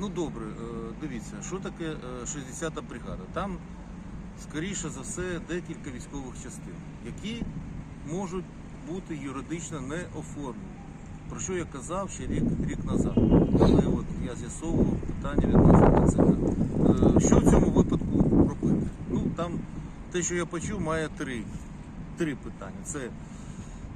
Ну добре, е, дивіться, що таке е, 60-та бригада? Там, скоріше за все, декілька військових частин, які можуть бути юридично не оформлені. Про що я казав ще рік, рік назад, коли от я з'ясовував питання відносно ТЦК. Е, Що в цьому випадку робити? Ну там те, що я почув, має три, три питання. Це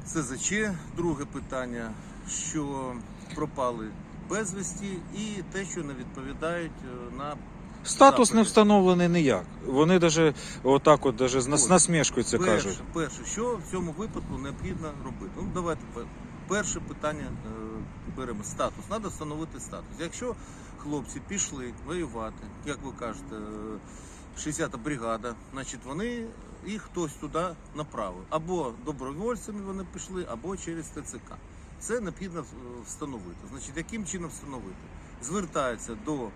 СЗЧ, друге питання, що пропали безвісті, і те, що не відповідають е, на Статус Запити. не встановлений ніяк. Вони навіть отак от даже з нас- насмішкою це перше, кажуть. перше, що в цьому випадку необхідно робити. Ну давайте перше питання е, беремо статус. Треба встановити статус. Якщо хлопці пішли воювати, як ви кажете, е, 60-та бригада, значить вони їх хтось туди направив. Або добровольцями вони пішли, або через ТЦК. Це необхідно е, встановити. Значить, яким чином встановити? Звертається до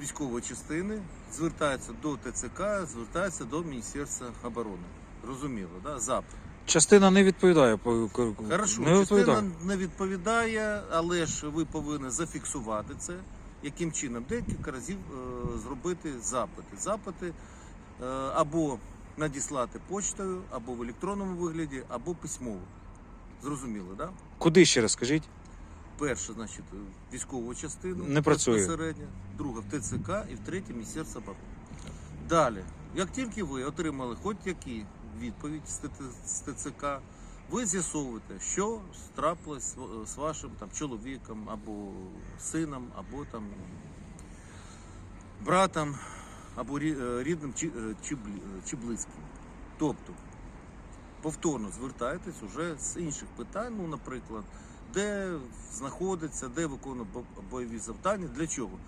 військової частини, звертається до ТЦК, звертається до Міністерства оборони. Розуміло, да? Запит. Частина не відповідає по Хорошо, не відповідає. частина не відповідає, але ж ви повинні зафіксувати це. Яким чином? Декілька разів е, зробити запити. Запити е, або надіслати почтою, або в електронному вигляді, або письмово. Зрозуміло? Да? Куди ще раз скажіть? Перше, значить, військову частину Не працює. безпосередньо, друге в ТЦК і в третє Міністерство оборони. Далі, як тільки ви отримали хоч які відповідь з ТТ з ТЦК, ви з'ясовуєте, що трапилось з- з вашим там чоловіком або сином, або там братом, або рі- е, рідним чи, е, чи, блі- е, чи близьким. Тобто, повторно звертаєтесь уже з інших питань, ну, наприклад, де знаходиться, де виконує бойові завдання, для чого?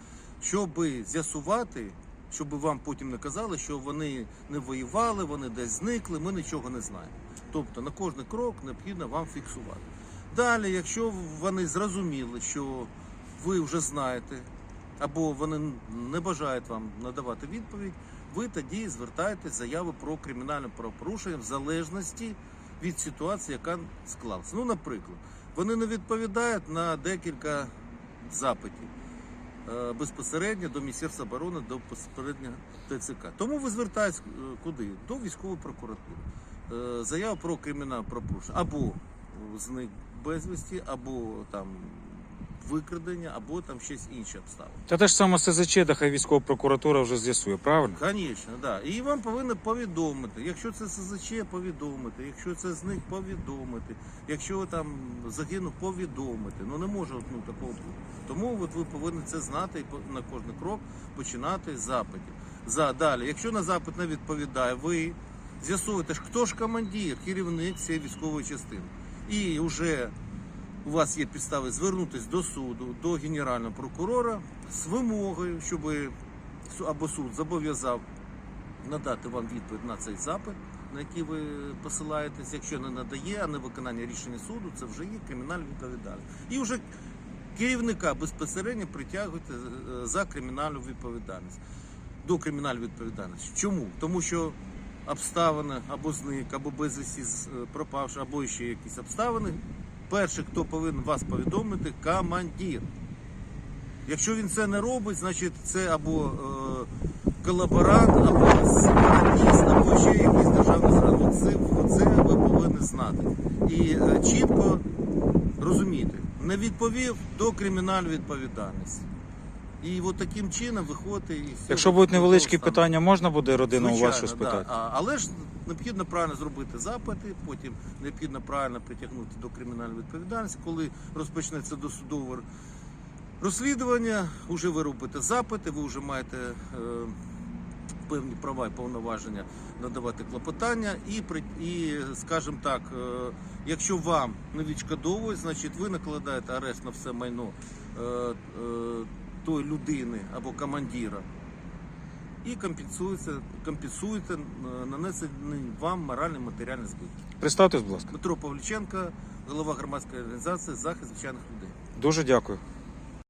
Щоб з'ясувати, щоб вам потім не казали, що вони не воювали, вони десь зникли, ми нічого не знаємо. Тобто на кожний крок необхідно вам фіксувати. Далі, якщо вони зрозуміли, що ви вже знаєте, або вони не бажають вам надавати відповідь, ви тоді звертаєте заяву про кримінальне правопорушення в залежності від ситуації, яка склалася. Ну, наприклад, вони не відповідають на декілька запитів е, безпосередньо до Міністерства оборони, до безпосередньо ТЦК. Тому ви звертаєтесь е, куди? До військової прокуратури. Е, Заява про кримінальне правопорушення або зник безвісті, або там викрадення, або там щось інше обставини. Та те ж саме СЗЧ, та хай військова прокуратура вже з'ясує, правильно? Звісно, да. І вам повинні повідомити. Якщо це СЗЧ, повідомити. Якщо це зник, повідомити. Якщо там загинув, повідомити. Ну не може от, ну, такого бути. Тому от ви повинні це знати і на кожен крок починати з запитів. За далі, якщо на запит не відповідає, ви з'ясуєте, хто ж командир, керівник цієї військової частини. І вже у вас є підстави звернутися до суду, до генерального прокурора з вимогою, щоб або суд зобов'язав надати вам відповідь на цей запит, на який ви посилаєтесь. Якщо не надає, а не виконання рішення суду, це вже є кримінальна відповідальність. І вже керівника безпосередньо притягуєте е, за кримінальну відповідальність. До кримінальної відповідальності. Чому? Тому що обставини або зник, або безвісті е, пропавши, або ще якісь обставини. Перший, хто повинен вас повідомити, командир. Якщо він це не робить, значить це або е, колаборант, або сепаратіст, або ще якийсь державний зрадник. Це, ви повинні знати. І е, чітко розуміти, не відповів до кримінальної відповідальності. І от таким чином виходить і все. Якщо будуть невеличкі стану. питання, можна буде родину у вас щось Звичайно, питати? А, але ж необхідно правильно зробити запити, потім необхідно правильно притягнути до кримінальної відповідальності. Коли розпочнеться досудове розслідування, вже ви робите запити, ви вже маєте е, певні права і повноваження надавати клопотання, і, і скажімо так, е, якщо вам не відшкодовують, значить ви накладаєте арешт на все майно е, е, тої людини або командира і компенсується, компенсується нанесений нанесені вам моральний матеріальний збитки. Представтесь, будь ласка. Дмитро Павліченко, голова громадської організації захист звичайних людей. Дуже дякую.